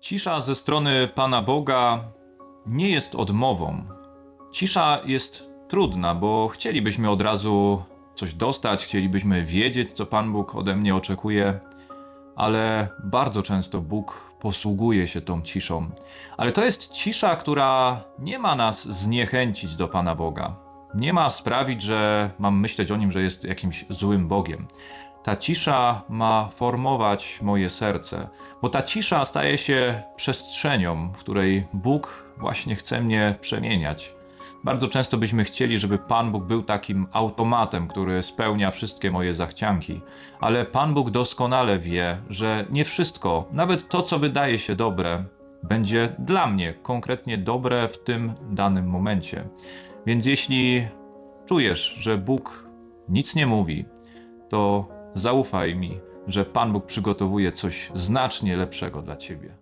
Cisza ze strony Pana Boga nie jest odmową. Cisza jest trudna, bo chcielibyśmy od razu coś dostać, chcielibyśmy wiedzieć, co Pan Bóg ode mnie oczekuje, ale bardzo często Bóg posługuje się tą ciszą. Ale to jest cisza, która nie ma nas zniechęcić do Pana Boga. Nie ma sprawić, że mam myśleć o nim, że jest jakimś złym Bogiem. Ta cisza ma formować moje serce, bo ta cisza staje się przestrzenią, w której Bóg właśnie chce mnie przemieniać. Bardzo często byśmy chcieli, żeby Pan Bóg był takim automatem, który spełnia wszystkie moje zachcianki, ale Pan Bóg doskonale wie, że nie wszystko, nawet to, co wydaje się dobre, będzie dla mnie konkretnie dobre w tym danym momencie. Więc jeśli czujesz, że Bóg nic nie mówi, to zaufaj mi, że Pan Bóg przygotowuje coś znacznie lepszego dla ciebie.